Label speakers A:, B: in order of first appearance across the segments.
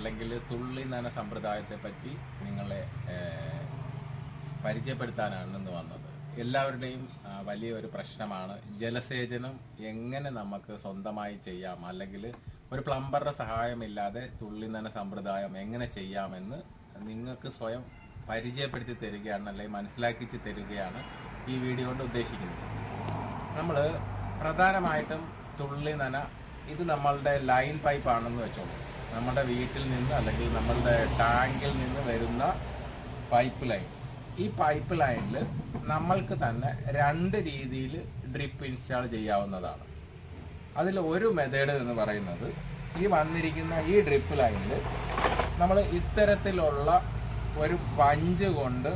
A: അല്ലെങ്കിൽ തുള്ളി നന സമ്പ്രദായത്തെ പറ്റി നിങ്ങളെ പരിചയപ്പെടുത്താനാണ് ഇന്ന് വന്നത്. എല്ലാവരുടെയും വലിയ ഒരു പ്രശ്നമാണ് ജലസേചനം എങ്ങനെ നമുക്ക് സ്വന്തമായി ചെയ്യാം അല്ലെങ്കിൽ ഒരു പ്ലംബറുടെ സഹായമില്ലാതെ തുള്ളി നന സമ്പ്രദായം എങ്ങനെ ചെയ്യാമെന്ന് നിങ്ങൾക്ക് സ്വയം പരിചയപ്പെടുത്തി തരികയാണ് അല്ലെങ്കിൽ മനസ്സിലാക്കിച്ച് തരികയാണ് ഈ വീഡിയോ കൊണ്ട് ഉദ്ദേശിക്കുന്നത്. നമ്മൾ പ്രധാനമായിട്ടും തുള്ളി നന ഇത് നമ്മളുടെ ലൈൻ പൈപ്പ് ആണെന്ന് വെച്ചോളൂ. നമ്മുടെ വീട്ടിൽ നിന്ന് അല്ലെങ്കിൽ നമ്മളുടെ ടാങ്കിൽ നിന്ന് വരുന്ന പൈപ്പ് ലൈൻ ഈ പൈപ്പ് ലൈനിൽ നമ്മൾക്ക് തന്നെ രണ്ട് രീതിയിൽ ഡ്രിപ്പ് ഇൻസ്റ്റാൾ ചെയ്യാവുന്നതാണ്. അതിൽ ഒരു മെത്തേഡ് എന്ന് പറയുന്നത് ഈ വന്നിരിക്കുന്ന ഈ ഡ്രിപ്പ് ലൈനിൽ നമ്മൾ ഇത്തരത്തിലുള്ള ഒരു പഞ്ച് കൊണ്ട്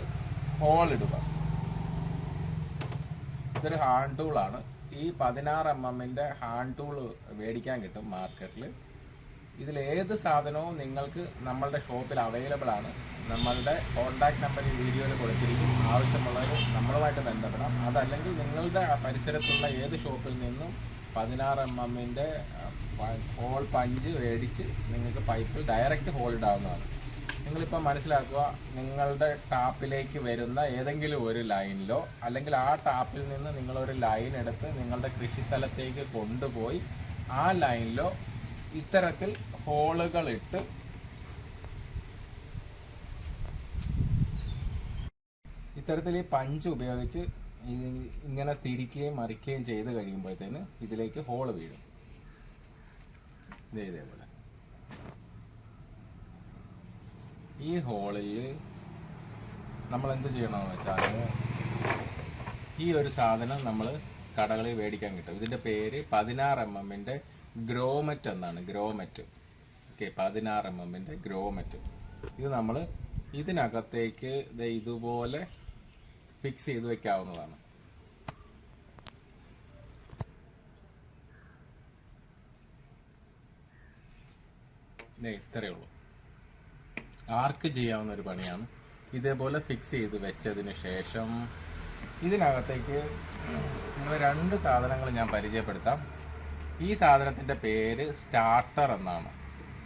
A: ഹോൾ ഇടുക. ഇതൊരു ഹാൻഡ് ടൂളാണ് ഈ പതിനാറ് എം എമ്മിന്റെ ഹാൻഡ് ടൂൾ മേടിക്കാൻ കിട്ടും മാർക്കറ്റിൽ ഇതിൽ ഏത് സാധനവും നിങ്ങൾക്ക് നമ്മളുടെ ഷോപ്പിൽ അവൈലബിൾ ആണ്. നമ്മളുടെ കോൺടാക്ട് നമ്പർ ഈ വീഡിയോയിൽ കൊടുത്തിരിക്കും. ആവശ്യമുള്ളവർ നമ്മളുമായിട്ട് ബന്ധപ്പെടാം. അതല്ലെങ്കിൽ നിങ്ങളുടെ പരിസരത്തുള്ള ഏത് ഷോപ്പിൽ നിന്നും പതിനാറ് എം എമ്മിന്റെ ഹോൾ പഞ്ച് മേടിച്ച് നിങ്ങൾക്ക് പൈപ്പിൽ ഡയറക്റ്റ് ഹോൾ ഇടാവുന്നതാണ്. നിങ്ങളിപ്പോൾ മനസ്സിലാക്കുക നിങ്ങളുടെ ടാപ്പിലേക്ക് വരുന്ന ഏതെങ്കിലും ഒരു ലൈനിലോ അല്ലെങ്കിൽ ആ ടാപ്പിൽ നിന്ന് നിങ്ങളൊരു ലൈൻ എടുത്ത് നിങ്ങളുടെ കൃഷി സ്ഥലത്തേക്ക് കൊണ്ടുപോയി ആ ലൈനിലോ ഇത്തരത്തിൽ ഹോളുകൾ ഇട്ട് ഇത്തരത്തിൽ ഈ പഞ്ച് ഉപയോഗിച്ച് ഇങ്ങനെ തിരിക്കുകയും മറിക്കുകയും ചെയ്ത് കഴിയുമ്പോഴത്തേന് ഇതിലേക്ക് ഹോൾ വീഴും. ഇതേപോലെ. ഈ ഹോളിൽ നമ്മൾ എന്ത് ചെയ്യണമെന്ന് വെച്ചാൽ ഈ ഒരു സാധനം നമ്മൾ കടകളിൽ മേടിക്കാൻ കിട്ടും. ഇതിന്റെ പേര് പതിനാറ് എം എമ്മിന്റെ ഗ്രോമറ്റ് എന്നാണ് ഗ്രോമെറ്റ്. ഓക്കെ പതിനാറ് എം എമ്മിന്റെ ഗ്രോമെറ്റ്. ഇത് നമ്മൾ ഇതിനകത്തേക്ക് ഇതുപോലെ ഫിക്സ് ചെയ്ത് വെക്കാവുന്നതാണ്. ഇത്രയേ ഉള്ളൂ. ആർക്ക് ചെയ്യാവുന്ന ഒരു പണിയാണ്. ഇതേപോലെ ഫിക്സ് ചെയ്ത് വെച്ചതിന് ശേഷം ഇതിനകത്തേക്ക് രണ്ട് സാധനങ്ങൾ ഞാൻ പരിചയപ്പെടുത്താം. ഈ സാധനത്തിന്റെ പേര് സ്റ്റാർട്ടർ എന്നാണ്.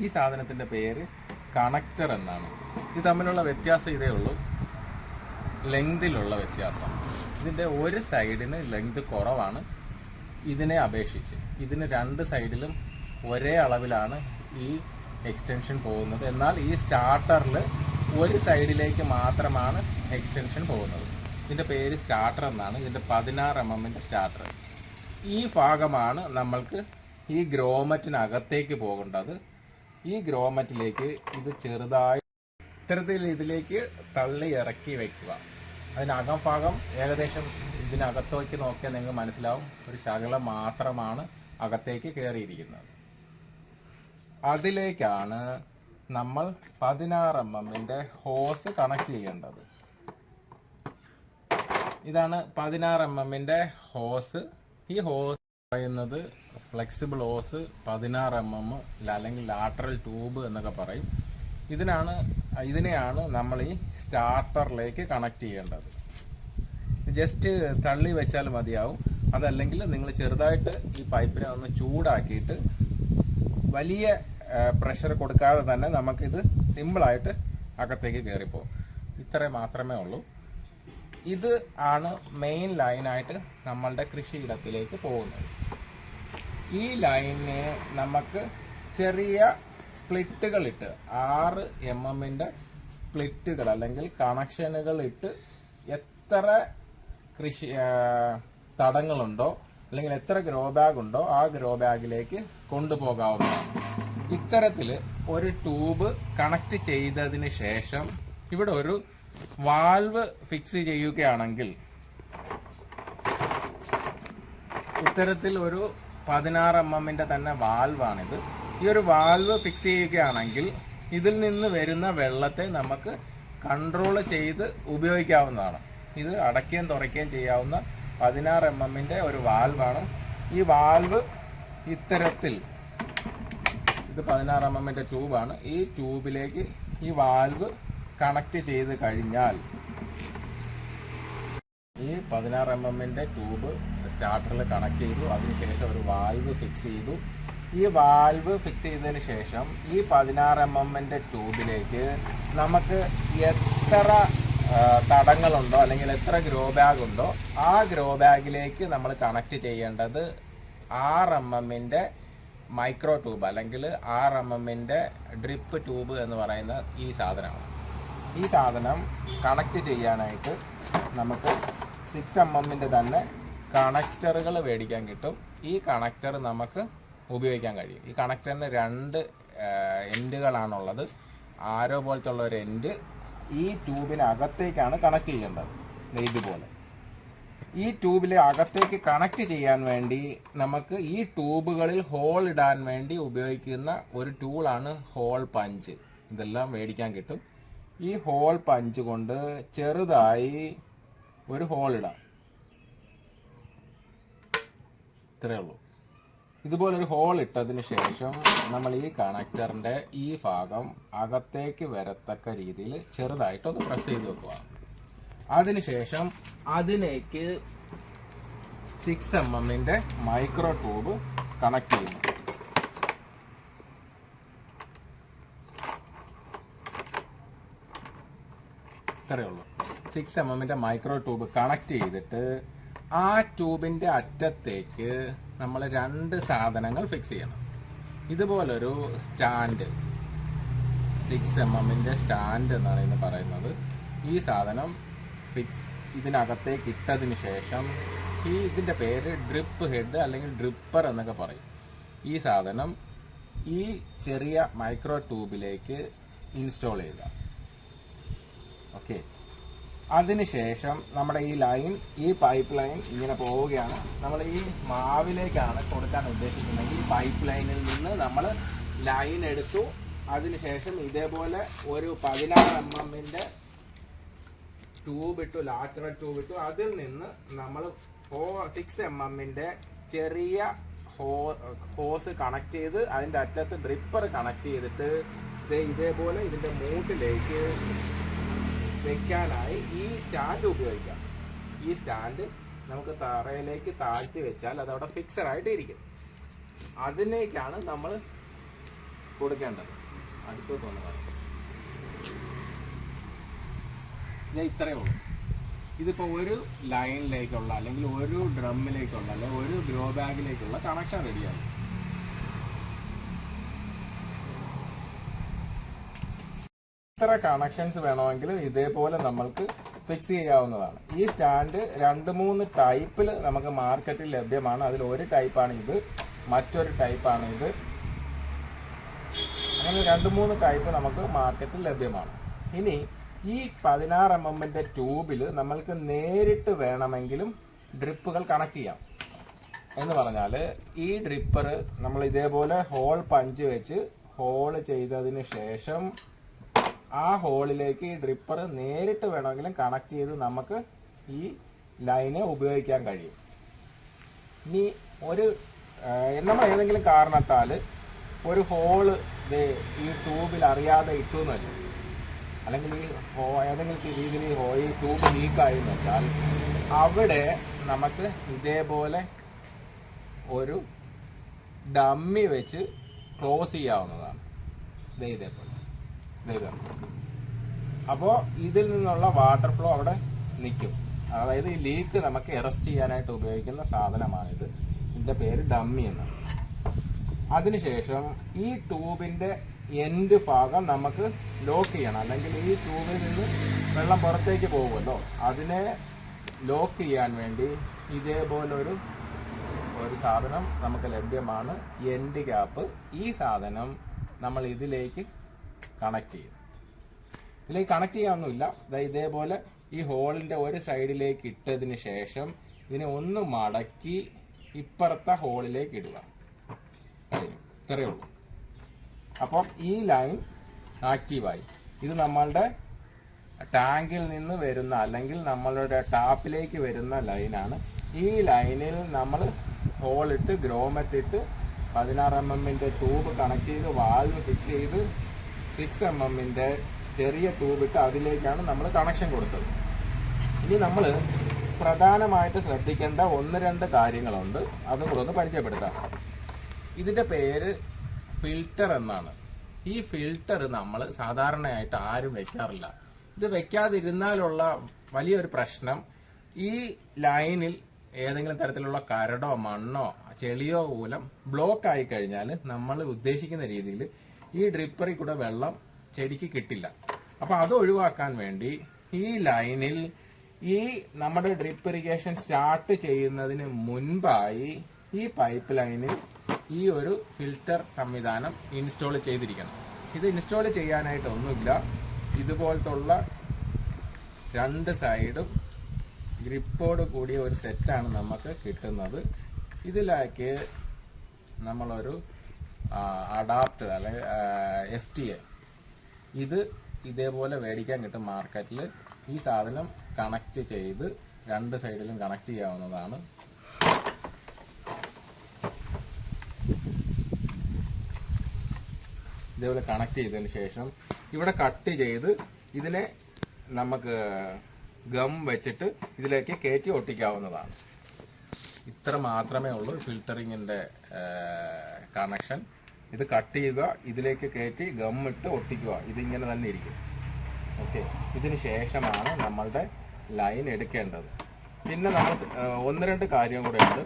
A: ഈ സാധനത്തിന്റെ പേര് കണക്ടർ എന്നാണ്. ഇത് തമ്മിലുള്ള വ്യത്യാസം ഇതേ ഉള്ളൂ. ലെങ്തിലുള്ള വ്യത്യാസം. ഇതിന്റെ ഒരു സൈഡിന് ലെങ്ത് കുറവാണ്. ഇതിനെ അപേക്ഷിച്ച് ഇതിന് രണ്ട് സൈഡിലും ഒരേ അളവിലാണ് ഈ എക്സ്റ്റൻഷൻ പോകുന്നത്. എന്നാൽ ഈ സ്റ്റാർട്ടറിൽ ഒരു സൈഡിലേക്ക് മാത്രമാണ് എക്സ്റ്റൻഷൻ പോകുന്നത്. ഇതിന്റെ പേര് സ്റ്റാർട്ടർ എന്നാണ്. ഇതിന്റെ പതിനാറ് എം എമ്മിന്റെ സ്റ്റാർട്ടർ ഈ ഭാഗമാണ് നമ്മൾക്ക് ഈ ഗ്രോമറ്റിനകത്തേക്ക് പോകേണ്ടത്. ഈ ഗ്രോമറ്റിലേക്ക് ഇത് ചെറുതായി ഇത്തരത്തിൽ ഇതിലേക്ക് തള്ളി ഇറക്കി വയ്ക്കുക അതിനകം ഭാഗം ഏകദേശം ഇതിനകത്തേക്ക് നോക്കിയാൽ നിങ്ങൾക്ക് മനസ്സിലാവും. ഒരു ശകലം മാത്രമാണ് അകത്തേക്ക് കയറിയിരിക്കുന്നത്. അതിലേക്കാണ് നമ്മൾ പതിനാറ് എം എമ്മിന്റെ ഹോസ് കണക്ട് ചെയ്യേണ്ടത്. ഇതാണ് പതിനാറ് എം എമ്മിന്റെ ഹോസ്. ഈ ഹോസ് പറയുന്നത് ഫ്ലെക്സിബിൾ ഹോസ് പതിനാറ് എം എം അല്ലെങ്കിൽ ലാറ്ററൽ ട്യൂബ് എന്നൊക്കെ പറയും. ഇതിനാണ് ഇതിനെയാണ് നമ്മൾ ഈ സ്റ്റാർട്ടറിലേക്ക് കണക്ട് ചെയ്യേണ്ടത്. ജസ്റ്റ് തള്ളി വെച്ചാൽ മതിയാവും. അതല്ലെങ്കിൽ നിങ്ങൾ ചെറുതായിട്ട് ഈ പൈപ്പിനെ ഒന്ന് ചൂടാക്കിയിട്ട് വലിയ പ്രഷർ കൊടുക്കാതെ തന്നെ നമുക്കിത് സിമ്പിളായിട്ട് അകത്തേക്ക് കയറിപ്പോകും ഇത്ര മാത്രമേ ഉള്ളൂ. ഇത് ആണ് മെയിൻ ലൈനായിട്ട് നമ്മളുടെ കൃഷിയിടത്തിലേക്ക് പോകുന്നത്. ഈ ലൈനെ നമുക്ക് ചെറിയ സ്പ്ലിറ്റുകൾ ഇട്ട് ആറ് എം എമ്മിന്റെ സ്പ്ലിറ്റുകൾ അല്ലെങ്കിൽ കണക്ഷനുകൾ ഇട്ട് എത്ര കൃഷി തടങ്ങളുണ്ടോ അല്ലെങ്കിൽ എത്ര ഗ്രോ ബാഗ് ഉണ്ടോ ആ ഗ്രോ ബാഗിലേക്ക് കൊണ്ടുപോകാവുന്നതാണ്. ഇത്തരത്തിൽ ഒരു ട്യൂബ് കണക്ട് ചെയ്തതിന് ശേഷം ഇവിടെ ഒരു വാൽവ് ഫിക്സ് ചെയ്യുകയാണെങ്കിൽ ഇത്തരത്തിൽ ഒരു പതിനാറ് എം എമ്മിന്റെ തന്നെ വാൽവാണിത്. ഈ ഒരു വാൽവ് ഫിക്സ് ചെയ്യുകയാണെങ്കിൽ ഇതിൽ നിന്ന് വരുന്ന വെള്ളത്തെ നമുക്ക് കൺട്രോൾ ചെയ്ത് ഉപയോഗിക്കാവുന്നതാണ്. ഇത് അടയ്ക്കുകയും തുറയ്ക്കുകയും ചെയ്യാവുന്ന പതിനാറ് എം എമ്മിന്റെ ഒരു വാൽവാണ്. ഈ വാൽവ് ഇത്തരത്തിൽ ഇത് പതിനാറ് എം എമ്മിന്റെ ട്യൂബാണ് ഈ ട്യൂബിലേക്ക് ഈ വാൽവ് കണക്ട് ചെയ്ത് കഴിഞ്ഞാൽ ഈ പതിനാറ് എം എമ്മിന്റെ ട്യൂബ് സ്റ്റാർട്ടറിൽ കണക്ട് ചെയ്തു. അതിനുശേഷം ഒരു വാൽവ് ഫിക്സ് ചെയ്തു. ഈ വാൽവ് ഫിക്സ് ചെയ്തതിന് ശേഷം ഈ പതിനാറ് എം എമ്മിന്റെ ട്യൂബിലേക്ക് നമുക്ക് എത്ര തടങ്ങളുണ്ടോ അല്ലെങ്കിൽ എത്ര ഗ്രോ ബാഗ് ഉണ്ടോ ആ ഗ്രോ ബാഗിലേക്ക് നമ്മൾ കണക്ട് ചെയ്യേണ്ടത് ആറ് എം എമ്മിന്റെ മൈക്രോ ട്യൂബ് അല്ലെങ്കിൽ ആറ് എം എമ്മിന്റെ ഡ്രിപ്പ് ട്യൂബ് എന്ന് പറയുന്ന ഈ സാധനമാണ്. ഈ സാധനം കണക്ട് ചെയ്യാനായിട്ട് നമുക്ക് സിക്സ് എം എമ്മിന്റെ തന്നെ കണക്ടറുകൾ മേടിക്കാൻ കിട്ടും. ഈ കണക്ടർ നമുക്ക് ഉപയോഗിക്കാൻ കഴിയും. ഈ കണക്ടറിന് രണ്ട് എൻഡുകളാണുള്ളത് ആരോ പോലത്തെ ഉള്ള ഒരു എൻഡ് ഈ ട്യൂബിനകത്തേക്കാണ് കണക്ട് ചെയ്യേണ്ടത്. ഇതുപോലെ. ഈ ട്യൂബിലെ അകത്തേക്ക് കണക്ട് ചെയ്യാൻ വേണ്ടി നമുക്ക് ഈ ട്യൂബുകളിൽ ഹോൾ ഇടാൻ വേണ്ടി ഉപയോഗിക്കുന്ന ഒരു ടൂളാണ് ഹോൾ പഞ്ച് ഇതെല്ലാം മേടിക്കാൻ കിട്ടും. ഈ ഹോൾ പഞ്ച് കൊണ്ട് ചെറുതായി ഒരു ഹോൾ ഇടാം. ഇത്രയേ ഉള്ളൂ. ഇതുപോലൊരു ഹോൾ ഇട്ടതിന് ശേഷം നമ്മൾ ഈ കണക്ടറിന്റെ ഈ ഭാഗം അകത്തേക്ക് വരത്തക്ക രീതിയിൽ ചെറുതായിട്ടൊന്ന് പ്രസ് ചെയ്ത് വെക്കുക. അതിനുശേഷം അതിലേക്ക് സിക്സ് എം എമ്മിന്റെ മൈക്രോ ട്യൂബ് കണക്ട് ചെയ്യുന്നു. ഇത്രയേ ഉള്ളൂ. സിക്സ് എം എമ്മിന്റെ മൈക്രോ ട്യൂബ് കണക്ട് ചെയ്തിട്ട് ആ ട്യൂബിന്റെ അറ്റത്തേക്ക് നമ്മൾ രണ്ട് സാധനങ്ങൾ ഫിക്സ് ചെയ്യണം. ഇതുപോലൊരു സ്റ്റാൻഡ് സിക്സ് എം എമ്മിന്റെ സ്റ്റാൻഡ് എന്നാണ് ഇന്ന് പറയുന്നത് ഈ സാധനം ഫിക്സ് ഇതിനകത്തേക്ക് ഇട്ടതിന് ശേഷം ഈ ഇതിന്റെ പേര് ഡ്രിപ്പ് ഹെഡ് അല്ലെങ്കിൽ ഡ്രിപ്പർ എന്നൊക്കെ പറയും. ഈ സാധനം ഈ ചെറിയ മൈക്രോ ട്യൂബിലേക്ക് ഇൻസ്റ്റാൾ ചെയ്യുക. ഓക്കെ അതിനുശേഷം നമ്മുടെ ഈ ലൈൻ ഈ പൈപ്പ് ലൈൻ ഇങ്ങനെ പോവുകയാണ്. നമ്മൾ ഈ മാവിലേക്കാണ് കൊടുക്കാൻ ഉദ്ദേശിക്കുന്നത്. ഈ പൈപ്പ് ലൈനിൽ നിന്ന് നമ്മൾ ലൈൻ എടുത്തു. അതിനുശേഷം ഇതേപോലെ ഒരു പതിനാറ് എം എമ്മിന്റെ ട്യൂബ് ഇട്ടു ലാറ്ററൽ ട്യൂബ് അതിൽ നിന്ന് നമ്മൾ ഫോ സിക്സ് എം എമ്മിന്റെ ചെറിയ ഹോ ഹോസ് കണക്ട് ചെയ്ത് അതിന്റെ അറ്റത്ത് ഡ്രിപ്പർ കണക്ട് ചെയ്തിട്ട് ഇതേപോലെ ഇതിന്റെ മൂട്ടിലേക്ക് വെക്കാനായി ഈ സ്റ്റാൻഡ് ഉപയോഗിക്കാം. ഈ സ്റ്റാൻഡ് നമുക്ക് തറയിലേക്ക് താഴ്ത്തി വെച്ചാൽ അത് അവിടെ ഫിക്സഡ് ആയിട്ട് ഇരിക്കും അതിലേക്കാണ് നമ്മൾ കൊടുക്കേണ്ടത്. അടുത്തോട്ട് വന്ന് ഞാൻ ഇത് ഇത്രയേ ഉള്ളൂ. ഇതിപ്പോൾ ഒരു ലൈനിലേക്കുള്ള അല്ലെങ്കിൽ ഒരു ഡ്രമ്മിലേക്കുള്ള അല്ലെങ്കിൽ ഒരു ഗ്രോ ബാഗിലേക്കുള്ള കണക്ഷൻ റെഡിയാണ് ഇത്ര കണക്ഷൻസ് വേണമെങ്കിലും ഇതേപോലെ നമ്മൾക്ക് ഫിക്സ് ചെയ്യാവുന്നതാണ്. ഈ സ്റ്റാൻഡ് രണ്ട് മൂന്ന് ടൈപ്പിൽ നമുക്ക് മാർക്കറ്റിൽ ലഭ്യമാണ്. അതിൽ ഒരു ടൈപ്പാണ് ഇത് മറ്റൊരു ടൈപ്പാണ് ഇത്. അങ്ങനെ രണ്ട് മൂന്ന് ടൈപ്പ് നമുക്ക് മാർക്കറ്റിൽ ലഭ്യമാണ്. ഇനി ഈ പതിനാറ് എം എമ്മിന്റെ ട്യൂബിൽ നമ്മൾക്ക് നേരിട്ട് വേണമെങ്കിലും ഡ്രിപ്പുകൾ കണക്ട് ചെയ്യാം. എന്ന് പറഞ്ഞാൽ ഈ ഡ്രിപ്പർ നമ്മൾ ഇതേപോലെ ഹോൾ പഞ്ച് വെച്ച് ഹോൾ ചെയ്തതിന് ശേഷം ആ ഹോളിലേക്ക് ഈ ഡ്രിപ്പർ നേരിട്ട് വേണമെങ്കിലും കണക്ട് ചെയ്ത് നമുക്ക് ഈ ലൈന് ഉപയോഗിക്കാൻ കഴിയും. ഇനി ഒരു നമ്മൾ ഏതെങ്കിലും കാരണത്താൽ ഒരു ഹോൾ ഈ ട്യൂബിൽ അറിയാതെ ഇട്ടു എന്ന് വെച്ചാൽ അല്ലെങ്കിൽ ഈ ഹോ ഏതെങ്കിലും രീതിയിൽ ഈ ഹോ ഈ ട്യൂബ് ലീക്കായി എന്ന് വെച്ചാൽ അവിടെ നമുക്ക് ഇതേപോലെ ഒരു ഡമ്മി വെച്ച് ക്ലോസ് ചെയ്യാവുന്നതാണ്. ഇതേപോലെ. ഇതാണ് അപ്പോൾ ഇതിൽ നിന്നുള്ള വാട്ടർ ഫ്ലോ അവിടെ നിൽക്കും. അതായത് ഈ ലീക്ക് നമുക്ക് അറസ്റ്റ് ചെയ്യാനായിട്ട് ഉപയോഗിക്കുന്ന സാധനമാണിത്. ഇതിന്റെ പേര് ഡമ്മി എന്നാണ് അതിനുശേഷം ഈ ട്യൂബിന്റെ എൻഡ് ഭാഗം നമുക്ക് ലോക്ക് ചെയ്യണം. അല്ലെങ്കിൽ ഈ ട്യൂബിൽ നിന്ന് വെള്ളം പുറത്തേക്ക് പോകുമല്ലോ. അതിനെ ലോക്ക് ചെയ്യാൻ വേണ്ടി ഇതേപോലൊരു ഒരു സാധനം നമുക്ക് ലഭ്യമാണ്. എൻഡ് ക്യാപ്പ് ഈ സാധനം നമ്മൾ ഇതിലേക്ക് കണക്ട് ചെയ്യും. ഇതിലേക്ക് കണക്ട് ചെയ്യാനൊന്നുമില്ല. ഇതേപോലെ ഈ ഹോളിന്റെ ഒരു സൈഡിലേക്ക് ഇട്ടതിന് ശേഷം ഇതിനെ ഒന്ന് മടക്കി ഇപ്പുറത്തെ ഹോളിലേക്ക് ഇടുക. ഇത്രയേ ഉള്ളൂ. അപ്പം ഈ ലൈൻ ആക്റ്റീവായി ഇത് നമ്മളുടെ ടാങ്കിൽ നിന്ന് വരുന്ന അല്ലെങ്കിൽ നമ്മളുടെ ടാപ്പിലേക്ക് വരുന്ന ലൈനാണ് ഈ ലൈനിൽ നമ്മൾ ഹോളിട്ട് ഗ്രോമറ്റ് പതിനാറ് എം എമ്മിന്റെ ട്യൂബ് കണക്ട് ചെയ്ത് വാൽവ് ഫിക്സ് ചെയ്ത് സിക്സ് എം എമ്മിന്റെ ചെറിയ ട്യൂബ് ഇട്ട് അതിലേക്കാണ് നമ്മൾ കണക്ഷൻ കൊടുത്തത്. ഇനി നമ്മൾ പ്രധാനമായിട്ട് ശ്രദ്ധിക്കേണ്ട ഒന്ന് രണ്ട് കാര്യങ്ങളുണ്ട്. അതും കൂടെ ഒന്ന് പരിചയപ്പെടുത്താം. ഇതിന്റെ പേര് ഫിൽറ്റർ എന്നാണ്. ഈ ഫിൽട്ടർ നമ്മൾ സാധാരണയായിട്ട് ആരും വെക്കാറില്ല. ഇത് വെക്കാതിരുന്നാലുള്ള വലിയൊരു പ്രശ്നം ഈ ലൈനിൽ ഏതെങ്കിലും തരത്തിലുള്ള കരടോ മണ്ണോ ചെളിയോ മൂലം ബ്ലോക്ക് ആയി കഴിഞ്ഞാൽ നമ്മൾ ഉദ്ദേശിക്കുന്ന രീതിയിൽ ഈ ഡ്രിപ്പറിൽ കൂടെ വെള്ളം ചെടിക്ക് കിട്ടില്ല. അപ്പൊ അത് ഒഴിവാക്കാൻ വേണ്ടി ഈ ലൈനിൽ ഈ നമ്മുടെ ഡ്രിപ്പ് ഇറിഗേഷൻ സ്റ്റാർട്ട് ചെയ്യുന്നതിന് മുൻപായി ഈ പൈപ്പ് ലൈനിൽ ഈ ഒരു ഫിൽറ്റർ സംവിധാനം ഇൻസ്റ്റാൾ ചെയ്തിരിക്കണം. ഇത് ഇൻസ്റ്റാൾ ചെയ്യാനായിട്ട് ഒന്നുമില്ല. ഇതുപോലത്തുള്ള രണ്ട് സൈഡും ഗ്രിപ്പോട് കൂടിയ ഒരു സെറ്റാണ് നമുക്ക് കിട്ടുന്നത്. ഇതിലേക്ക് നമ്മളൊരു അഡാപ്റ്റർ അല്ലെങ്കിൽ എഫ് ടി എ ഇത് ഇതേപോലെ മേടിക്കാൻ കിട്ടും മാർക്കറ്റിൽ ഈ സാധനം കണക്ട് ചെയ്ത് രണ്ട് സൈഡിലും കണക്ട് ചെയ്യാവുന്നതാണ്. ഇതേപോലെ കണക്ട് ചെയ്തതിന് ശേഷം ഇവിടെ കട്ട് ചെയ്ത് ഇതിനെ നമുക്ക് ഗം വെച്ചിട്ട് ഇതിലേക്ക് കയറ്റി ഒട്ടിക്കാവുന്നതാണ്. ഇത്ര മാത്രമേ ഉള്ളൂ ഫിൽറ്ററിങ്ങിന്റെ കണക്ഷൻ ഇത് കട്ട് ചെയ്യുക ഇതിലേക്ക് കയറ്റി ഗം ഇട്ട് ഒട്ടിക്കുക. ഇതിങ്ങനെ തന്നെ ഇരിക്കും. ഓക്കെ ഇതിന് ശേഷമാണ് നമ്മളുടെ ലൈൻ എടുക്കേണ്ടത്. പിന്നെ നമ്മൾ ഒന്ന് രണ്ട് കാര്യം കൂടെ ഉണ്ട്.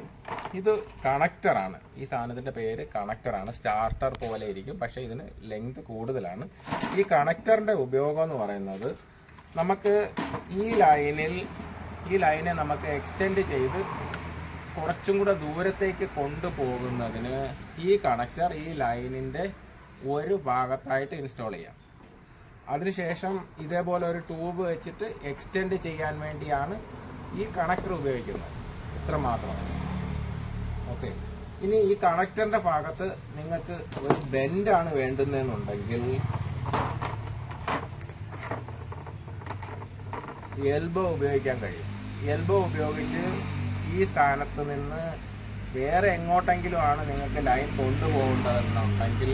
A: ഇത് കണക്ടറാണ് ഈ സാധനത്തിന്റെ പേര് കണക്ടറാണ് സ്റ്റാർട്ടർ പോലെ ഇരിക്കും. പക്ഷേ ഇതിന് ലെങ്ത് കൂടുതലാണ്. ഈ കണക്ടറിന്റെ ഉപയോഗം എന്ന് പറയുന്നത് നമുക്ക് ഈ ലൈനിൽ ഈ ലൈനെ നമുക്ക് എക്സ്റ്റെൻഡ് ചെയ്ത് കുറച്ചും കൂടെ ദൂരത്തേക്ക് കൊണ്ടുപോകുന്നതിന് ഈ കണക്ടർ ഈ ലൈനിന്റെ ഒരു ഭാഗത്തായിട്ട് ഇൻസ്റ്റാൾ ചെയ്യാം. അതിനുശേഷം ഇതേപോലെ ഒരു ട്യൂബ് വെച്ചിട്ട് എക്സ്റ്റെൻഡ് ചെയ്യാൻ വേണ്ടിയാണ് ഈ കണക്ടർ ഉപയോഗിക്കുന്നത്. ഇത്ര മാത്രം ഓക്കെ ഇനി ഈ കണക്ടറിന്റെ ഭാഗത്ത് നിങ്ങൾക്ക് ഒരു ബെൻഡാണ് വേണ്ടുന്നതെന്നുണ്ടെങ്കിൽ എൽബോ ഉപയോഗിക്കാൻ കഴിയും. എൽബോ ഉപയോഗിച്ച് ഈ സ്ഥാനത്ത് നിന്ന് വേറെ എങ്ങോട്ടെങ്കിലും ആണ് നിങ്ങൾക്ക് ലൈൻ കൊണ്ടുപോകേണ്ടതെന്നുണ്ടെങ്കിൽ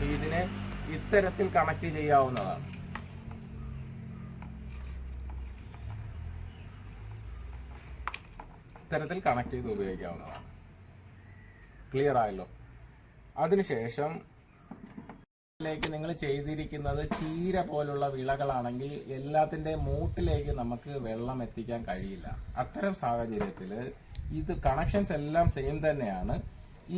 A: ഇതിനെ ഇത്തരത്തിൽ കണക്ട് ചെയ്യാവുന്നതാണ്. ഇത്തരത്തിൽ കണക്ട് ചെയ്ത് ഉപയോഗിക്കാവുന്നതാണ്. ക്ലിയർ ആയല്ലോ. അതിനുശേഷം ിലേക്ക് നിങ്ങൾ ചെയ്തിരിക്കുന്നത് ചീര പോലുള്ള വിളകളാണെങ്കിൽ എല്ലാത്തിന്റെ മൂട്ടിലേക്ക് നമുക്ക് വെള്ളം എത്തിക്കാൻ കഴിയില്ല. അത്തരം സാഹചര്യത്തിൽ ഇത് കണക്ഷൻസ് എല്ലാം സെയിം തന്നെയാണ്.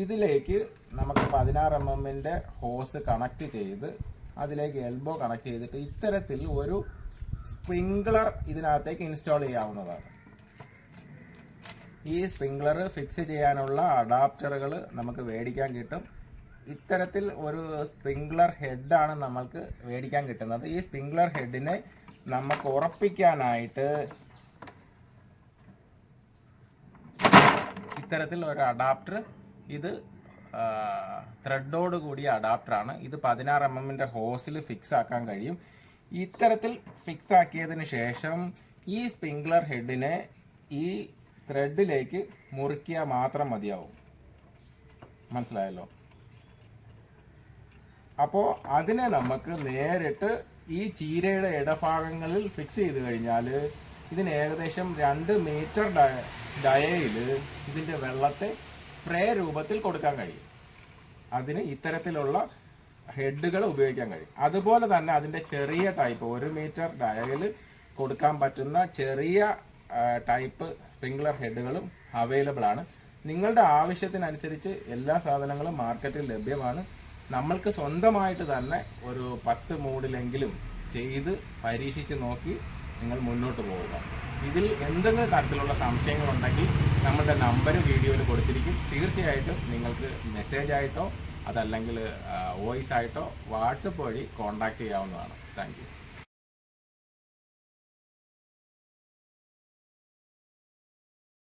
A: ഇതിലേക്ക് നമുക്ക് പതിനാറ് എം എമ്മിന്റെ ഹോസ് കണക്ട് ചെയ്ത് അതിലേക്ക് എൽബോ കണക്ട് ചെയ്തിട്ട് ഇത്തരത്തിൽ ഒരു സ്പ്രിംഗ്ലർ ഇതിനകത്തേക്ക് ഇൻസ്റ്റാൾ ചെയ്യാവുന്നതാണ്. ഈ സ്പ്രിംഗ്ലർ ഫിക്സ് ചെയ്യാനുള്ള അഡാപ്റ്ററുകൾ നമുക്ക് മേടിക്കാൻ കിട്ടും. ഇത്തരത്തിൽ ഒരു സ്പ്രിംഗ്ലർ ഹെഡാണ് നമ്മൾക്ക് മേടിക്കാൻ കിട്ടുന്നത്. ഈ സ്പ്രിംഗ്ലർ ഹെഡിനെ നമുക്ക് ഉറപ്പിക്കാനായിട്ട് ഇത്തരത്തിൽ ഒരു അഡാപ്റ്റർ. ഇത് ത്രെഡോട് കൂടിയ അഡാപ്റ്ററാണ് ഇത് പതിനാറ് എം എമ്മിന്റെ ഹോസിൽ ഫിക്സ് ആക്കാൻ കഴിയും. ഇത്തരത്തിൽ ഫിക്സ് ആക്കിയതിന് ശേഷം ഈ സ്പ്രിംഗ്ലർ ഹെഡിനെ ഈ ത്രെഡിലേക്ക് മുറുക്കിയാൽ മാത്രം മതിയാവും. മനസ്സിലായല്ലോ? അപ്പോൾ അതിനെ നമുക്ക് നേരിട്ട് ഈ ചീരയുടെ ഇടഭാഗങ്ങളിൽ ഫിക്സ് ചെയ്ത് കഴിഞ്ഞാൽ ഇതിന് ഏകദേശം രണ്ട് മീറ്റർ ഡയയിൽ ഇതിന്റെ വെള്ളത്തെ സ്പ്രേ രൂപത്തിൽ കൊടുക്കാൻ കഴിയും. അതിന് ഇത്തരത്തിലുള്ള ഹെഡുകൾ ഉപയോഗിക്കാൻ കഴിയും. അതുപോലെ തന്നെ അതിന്റെ ചെറിയ ടൈപ്പ് ഒരു മീറ്റർ ഡയയിൽ കൊടുക്കാൻ പറ്റുന്ന ചെറിയ ടൈപ്പ് സ്പ്രിംഗ്ലർ ഹെഡുകളും അവൈലബിൾ ആണ്. നിങ്ങളുടെ ആവശ്യത്തിനനുസരിച്ച് എല്ലാ സാധനങ്ങളും മാർക്കറ്റിൽ ലഭ്യമാണ്. നമ്മൾക്ക് സ്വന്തമായിട്ട് തന്നെ ഒരു പത്ത് മൂഡിലെങ്കിലും ചെയ്ത് പരീക്ഷിച്ച് നോക്കി നിങ്ങൾ മുന്നോട്ട് പോവുക. ഇതിൽ എന്തെങ്കിലും തരത്തിലുള്ള സംശയങ്ങളുണ്ടെങ്കിൽ നമ്മുടെ നമ്പർ വീഡിയോയിൽ കൊടുത്തിരിക്കും. തീർച്ചയായിട്ടും നിങ്ങൾക്ക് മെസ്സേജ് ആയിട്ടോ അതല്ലെങ്കിൽ വോയിസ് ആയിട്ടോ വാട്സപ്പ് വഴി കോൺടാക്ട് ചെയ്യാവുന്നതാണ്. താങ്ക്